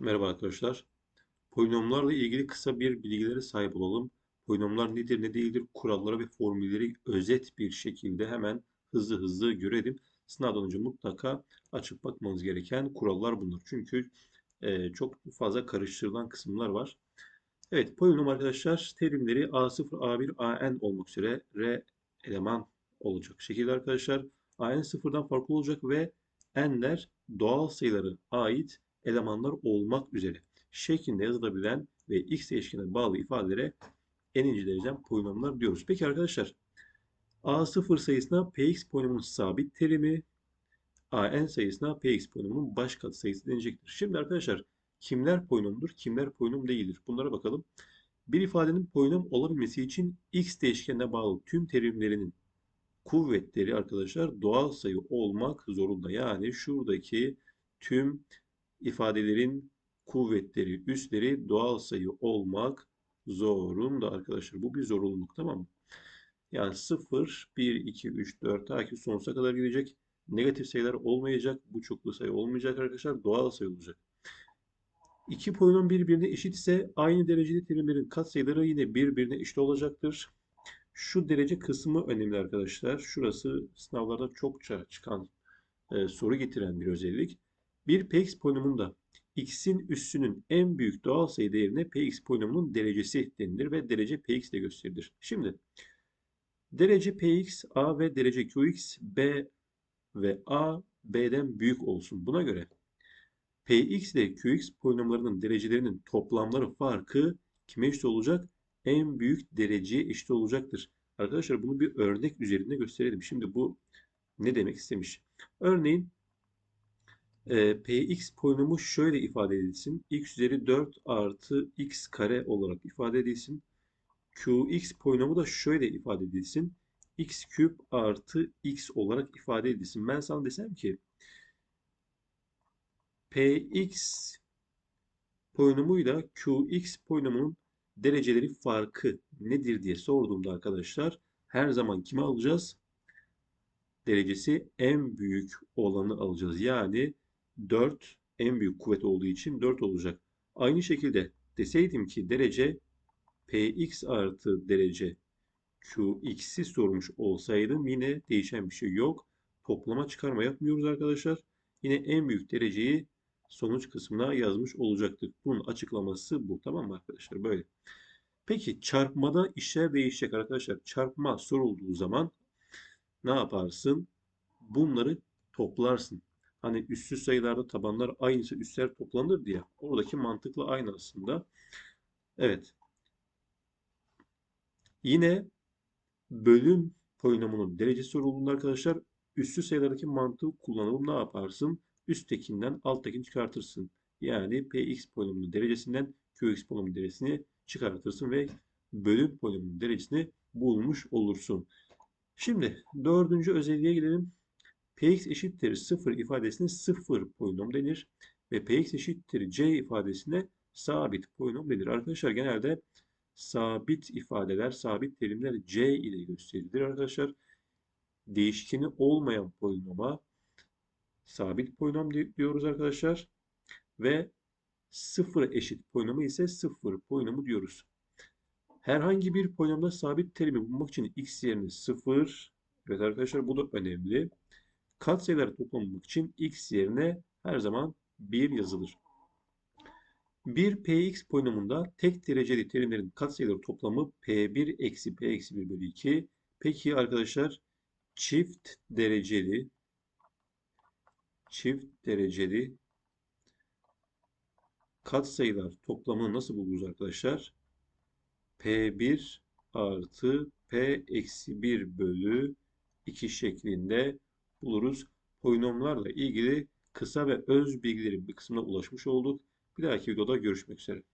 Merhaba arkadaşlar. Polinomlarla ilgili kısa bir bilgilere sahip olalım. Polinomlar nedir, ne değildir, kuralları ve formülleri özet bir şekilde hemen hızlı hızlı görelim. Sınavdan önce mutlaka açıp bakmanız gereken kurallar bunlar. Çünkü e, çok fazla karıştırılan kısımlar var. Evet, polinom arkadaşlar terimleri A0, A1, AN olmak üzere R eleman olacak şekilde arkadaşlar. AN sıfırdan farklı olacak ve n'ler doğal sayıları ait elemanlar olmak üzere şeklinde yazılabilen ve x değişkenine bağlı ifadelere n'inci dereceden polinomlar diyoruz. Peki arkadaşlar a0 sayısına px polinomunun sabit terimi an sayısına px polinomunun baş katsayısı denecektir. Şimdi arkadaşlar kimler polinomdur, kimler polinom değildir? Bunlara bakalım. Bir ifadenin polinom olabilmesi için x değişkenine bağlı tüm terimlerinin kuvvetleri arkadaşlar doğal sayı olmak zorunda. Yani şuradaki tüm ifadelerin kuvvetleri, üsleri doğal sayı olmak zorunda arkadaşlar. Bu bir zorunluluk tamam mı? Yani 0, 1, 2, 3, 4 ta ki sonsuza kadar gidecek. Negatif sayılar olmayacak. Bu çoklu sayı olmayacak arkadaşlar. Doğal sayı olacak. İki polinom birbirine eşit ise aynı dereceli terimlerin katsayıları yine birbirine eşit olacaktır. Şu derece kısmı önemli arkadaşlar. Şurası sınavlarda çokça çıkan e, soru getiren bir özellik. Bir px polinomunda x'in üssünün en büyük doğal sayı değerine px polinomunun derecesi denilir ve derece px ile gösterilir. Şimdi derece px a ve derece qx b ve a b'den büyük olsun. Buna göre px ile qx polinomlarının derecelerinin toplamları farkı kime eşit olacak? En büyük dereceye eşit olacaktır. Arkadaşlar bunu bir örnek üzerinde gösterelim. Şimdi bu ne demek istemiş? Örneğin e, Px polinomu şöyle ifade edilsin. x üzeri 4 artı x kare olarak ifade edilsin. Qx polinomu da şöyle ifade edilsin. x küp artı x olarak ifade edilsin. Ben sana desem ki Px polinomuyla Qx polinomunun dereceleri farkı nedir diye sorduğumda arkadaşlar her zaman kimi alacağız? Derecesi en büyük olanı alacağız. Yani 4 en büyük kuvvet olduğu için 4 olacak. Aynı şekilde deseydim ki derece px artı derece qx'i sormuş olsaydım yine değişen bir şey yok. Toplama çıkarma yapmıyoruz arkadaşlar. Yine en büyük dereceyi sonuç kısmına yazmış olacaktık. Bunun açıklaması bu. Tamam mı arkadaşlar? Böyle. Peki çarpmada işler değişecek arkadaşlar. Çarpma sorulduğu zaman ne yaparsın? Bunları toplarsın. Hani üstsüz sayılarda tabanlar aynısı üstler toplanır diye. Oradaki mantıkla aynı aslında. Evet. Yine bölüm polinomunun derecesi sorulduğunda arkadaşlar üstsüz sayılardaki mantığı kullanalım. Ne yaparsın? Üsttekinden alttakini çıkartırsın. Yani px polinomunun derecesinden qx polinomunun derecesini çıkartırsın ve bölüm polinomunun derecesini bulmuş olursun. Şimdi dördüncü özelliğe gelelim px eşittir 0 ifadesine 0 polinom denir. Ve px eşittir c ifadesine sabit polinom denir. Arkadaşlar genelde sabit ifadeler, sabit terimler c ile gösterilir arkadaşlar. Değişkeni olmayan polinoma sabit polinom diyoruz arkadaşlar. Ve 0 eşit polinomu ise 0 polinomu diyoruz. Herhangi bir polinomda sabit terimi bulmak için x yerine 0. Evet arkadaşlar bu da önemli. Katsayıları toplamak için x yerine her zaman 1 yazılır. Bir px polinomunda tek dereceli terimlerin katsayıları toplamı p1 eksi p eksi 1 bölü 2. Peki arkadaşlar çift dereceli çift dereceli katsayılar toplamını nasıl buluruz arkadaşlar? P1 artı P eksi 1 bölü 2 şeklinde buluruz. Polinomlarla ilgili kısa ve öz bilgilerin bir kısmına ulaşmış olduk. Bir dahaki videoda görüşmek üzere.